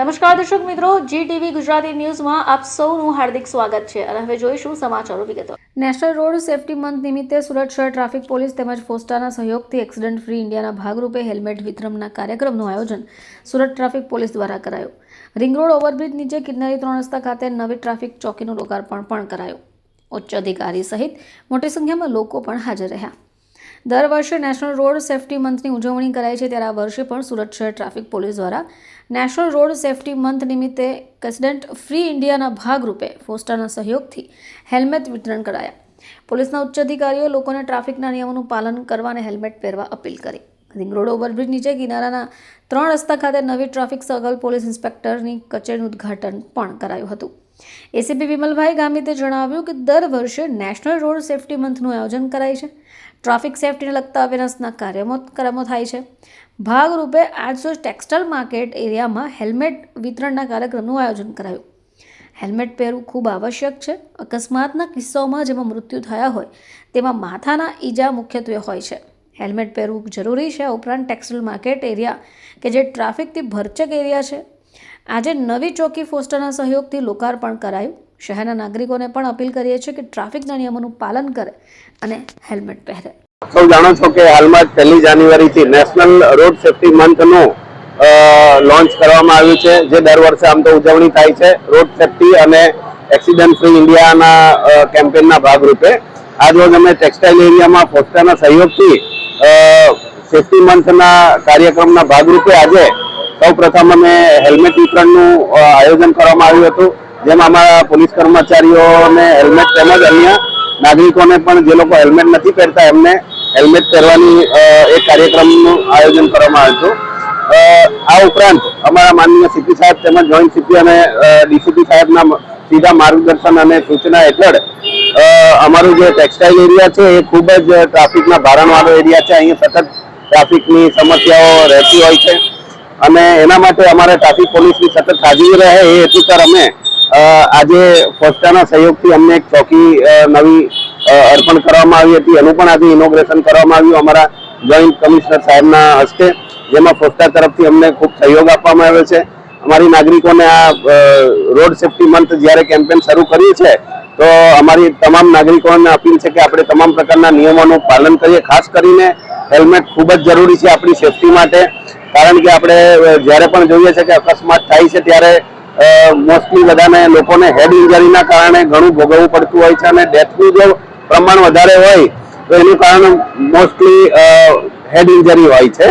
નમસ્કાર દર્શક મિત્રો જી ટીવી ગુજરાતી ન્યૂઝમાં આપ સૌનું હાર્દિક સ્વાગત છે અને હવે જોઈશું સમાચારો વિગતો. નેશનલ રોડ સેફટી મંથ નિમિત્તે સુરત શહેર ટ્રાફિક પોલીસ તેમજ ફોસ્ટાના સહયોગથી એક્સિડન્ટ ફ્રી ઇન્ડિયાના ભાગરૂપે હેલ્મેટ વિતરણના કાર્યક્રમનું આયોજન સુરત ટ્રાફિક પોલીસ દ્વારા કરાયું. રિંગ રોડ ઓવરબ્રિજ નીચે કિન્નરી ત્રણ રસ્તા ખાતે નવી ટ્રાફિક ચોકીનું લોકાર્પણ પણ કરાયું. ઉચ્ચ અધિકારી સહિત મોટી સંખ્યામાં લોકો પણ હાજર રહ્યા. દર વર્ષે નેશનલ રોડ સેફટી મંથની ઉજવણી કરાય છે. ત્યારે આ વર્ષે પણ સુરત શહેર ટ્રાફિક પોલીસ દ્વારા નેશનલ રોડ સેફટી મંથ નિમિત્તે એક્સિડન્ટ ફ્રી ઇન્ડિયાના ભાગરૂપે ફોસ્ટાના સહયોગથી હેલ્મેટ વિતરણ કરાયા. પોલીસના ઉચ્ચ અધિકારીઓ લોકોને ટ્રાફિકના નિયમોનું પાલન કરવા અને હેલ્મેટ પહેરવા અપીલ કરી. રિંગ રોડ ઓવરબ્રિજ નીચે કિનારાના ત્રણ રસ્તા ખાતે નવી ટ્રાફિક સર્કલ પોલીસ ઇન્સ્પેક્ટરની કચેરીનું ઉદ્ઘાટન પણ કરાયું હતું. એસીપી વિમલભાઈ ગામિતે જણાવ્યું કે દર વર્ષે નેશનલ રોડ સેફટી મંથનું આયોજન કરાય છે. ટ્રાફિક સેફ્ટીને લગતા અવેરનેસના કાર્યમો કર્મો થાય છે. ભાગરૂપે આજસો ટેક્સટાઇલ માર્કેટ એરિયામાં હેલ્મેટ વિતરણના કાર્યક્રમનું આયોજન કરાયું. હેલ્મેટ પહેરવું ખૂબ આવશ્યક છે. અકસ્માતના કિસ્સાઓમાં જેમાં મૃત્યુ થયા હોય, તેમાં માથાના ઈજા મુખ્યત્વે હોય છે. હેલ્મેટ પહેરવું જરૂરી છે ઉપરાંત ટેક્સટાઇલ માર્કેટ એરિયા કે જે ટ્રાફિકથી ભરચક એરિયા છે. આજે નવી ચોકી ફોસ્ટરના સહયોગથી લોકાર્પણ કરાયું. શહેરના નાગરિકોને પણ અપીલ કરીએ છીએ કે ટ્રાફિકના નિયમોનું પાલન કરે અને હેલ્મેટ પહેરે. સૌ જાણો છો કે હાલમાં પહેલી જાન્યુઆરીથી નેશનલ રોડ સેફ્ટી મંથનું લોન્ચ કરવામાં આવ્યું છે, જે દર વર્ષે આમ તો ઉજવણી થાય છે. રોડ સેફ્ટી અને એક્સિડન્ટ ફ્રી ઇન્ડિયાના કેમ્પેનના ભાગરૂપે. આજરોજ અમે ટેક્સટાઇલ એરિયામાં ફોસ્ટાના સહયોગથી સેફ્ટી મંથના કાર્યક્રમના ભાગરૂપે આજે સૌ પ્રથમ અમે હેલ્મેટ વિતરણનું આયોજન કરવામાં આવ્યું હતું, જેમાં અમારા પોલીસ કર્મચારીઓને હેલ્મેટ તેમજ અન્ય નાગરિકોને પણ જે લોકો હેલ્મેટ નથી પહેરતા, એમને હેલ્મેટ પહેરવાની એક કાર્યક્રમનું આયોજન કરવામાં આવ્યું હતું. આ ઉપરાંત અમારા માનનીય સીપી સાહેબ તેમજ જોઈન્ટ સીપી અને ડીસીપી સાહેબના સીધા માર્ગદર્શન અને સૂચના હેઠળ અમારું જે ટેક્સટાઇલ એરિયા છે એ ખૂબ જ ટ્રાફિકના ભારણવાળો એરિયા છે. અહીંયા સતત ટ્રાફિકની સમસ્યાઓ રહેતી હોય છે. અને એના માટે અમારે ટ્રાફિક પોલીસની સતત હાજરી રહે, એ હેતુસર અમે આજે ફોસ્ટાના સહયોગથી અમને એક ચોકી નવી અર્પણ કરવામાં આવી હતી. એનું પણ આજે ઇનોગ્રેશન કરવામાં આવ્યું અમારા જોઈન્ટ કમિશનર સાહેબના હસ્તે, જેમાં ફોસ્ટા તરફથી અમને ખૂબ સહયોગ આપવામાં આવ્યો છે. અમારી નાગરિકોને આ રોડ સેફટી મંથ જ્યારે કેમ્પેન શરૂ કર્યું છે, તો અમારી તમામ નાગરિકોને અપીલ છે કે આપણે તમામ પ્રકારના નિયમોનું પાલન કરીએ. ખાસ કરીને હેલ્મેટ ખૂબ જ જરૂરી છે આપણી સેફટી માટે. કારણ કે આપણે જ્યારે પણ જોઈએ છે કે અકસ્માત થાય છે ત્યારે મોસ્ટલી બધાને લોકોને હેડ ઇન્જરીના કારણે ઘણું ભોગવવું પડતું હોય છે અને ડેથનું જો પ્રમાણ વધારે હોય, તો એનું કારણ મોસ્ટલી હેડ ઇન્જરી હોય છે.